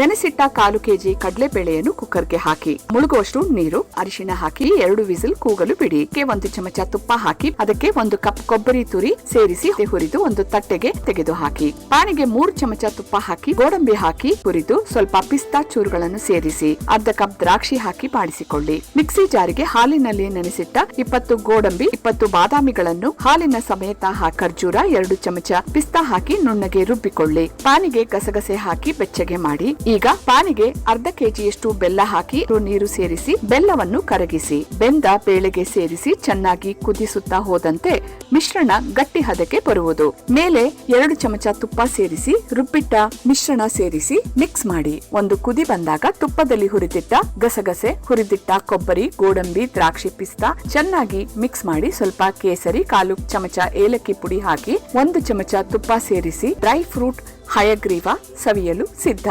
ನೆನೆಸಿಟ್ಟ ಕಾಲು KG ಕಡಲೆಬೇಳೆಯನ್ನು ಕುಕ್ಕರ್ಗೆ ಹಾಕಿ. ಮುಳುಗುವಷ್ಟು ನೀರು ಅರಿಶಿನ ಹಾಕಿ, ಎರಡು ವಿಸಿಲ್ ಕೂಗಲು ಬಿಡಿ. ಒಂದು ಚಮಚ ತುಪ್ಪ ಹಾಕಿ, ಅದಕ್ಕೆ ಒಂದು ಕಪ್ ಕೊಬ್ಬರಿ ತುರಿ ಸೇರಿಸಿ ಹುರಿದು ಒಂದು ತಟ್ಟೆಗೆ ತೆಗೆದು ಹಾಕಿ ಪಾನಿಗೆ ಮೂರು ಚಮಚ ತುಪ್ಪ ಹಾಕಿ, ಗೋಡಂಬಿ ಹಾಕಿ ಹುರಿದು ಸ್ವಲ್ಪ ಪಿಸ್ತಾ ಚೂರುಗಳನ್ನು ಸೇರಿಸಿ, ಅರ್ಧ ಕಪ್ ದ್ರಾಕ್ಷಿ ಹಾಕಿ ಬಾಡಿಸಿಕೊಳ್ಳಿ ಮಿಕ್ಸಿ ಜಾರಿಗೆ ಹಾಲಿನಲ್ಲಿ ನೆನೆಸಿಟ್ಟ ಇಪ್ಪತ್ತು ಗೋಡಂಬಿ, ಇಪ್ಪತ್ತು ಬಾದಾಮಿಗಳನ್ನು ಹಾಲಿನ ಸಮೇತ ಖರ್ಜೂರ, ಎರಡು ಚಮಚ ಪಿಸ್ತಾ ಹಾಕಿ ನುಣ್ಣಗೆ ರುಬ್ಬಿಕೊಳ್ಳಿ. ಪಾನಿಗೆ ಗಸಗಸೆ ಹಾಕಿ ಬೆಚ್ಚಗೆ ಮಾಡಿ. ಈಗ ಪಾನಿಗೆ ಅರ್ಧ ಕೆಜಿಯಷ್ಟು ಬೆಲ್ಲ ಹಾಕಿ ನೀರು ಸೇರಿಸಿ ಬೆಲ್ಲವನ್ನು ಕರಗಿಸಿ, ಬೆಂದ ಬೇಳೆಗೆ ಸೇರಿಸಿ ಚೆನ್ನಾಗಿ ಕುದಿಸುತ್ತಾ ಹೋದಂತೆ ಮಿಶ್ರಣ ಗಟ್ಟಿ ಹದಕ್ಕೆ ಬರುವುದು. ಮೇಲೆ ಎರಡು ಚಮಚ ತುಪ್ಪ ಸೇರಿಸಿ, ರುಬ್ಬಿಟ್ಟ ಮಿಶ್ರಣ ಸೇರಿಸಿ ಮಿಕ್ಸ್ ಮಾಡಿ. ಒಂದು ಕುದಿ ಬಂದಾಗ ತುಪ್ಪದಲ್ಲಿ ಹುರಿದಿಟ್ಟ ಗಸಗಸೆ, ಹುರಿದಿಟ್ಟ ಕೊಬ್ಬರಿ, ಗೋಡಂಬಿ, ದ್ರಾಕ್ಷಿ ಪಿಸ್ತಾ ಚೆನ್ನಾಗಿ ಮಿಕ್ಸ್ ಮಾಡಿ ಸ್ವಲ್ಪ ಕೇಸರಿ ಕಾಲು ಚಮಚ ಏಲಕ್ಕಿ ಪುಡಿ ಹಾಕಿ ಒಂದು ಚಮಚ ತುಪ್ಪ ಸೇರಿಸಿ ಡ್ರೈ ಫ್ರೂಟ್, ಹಯಗ್ರೀವ ಸವಿಯಲು ಸಿದ್ಧ.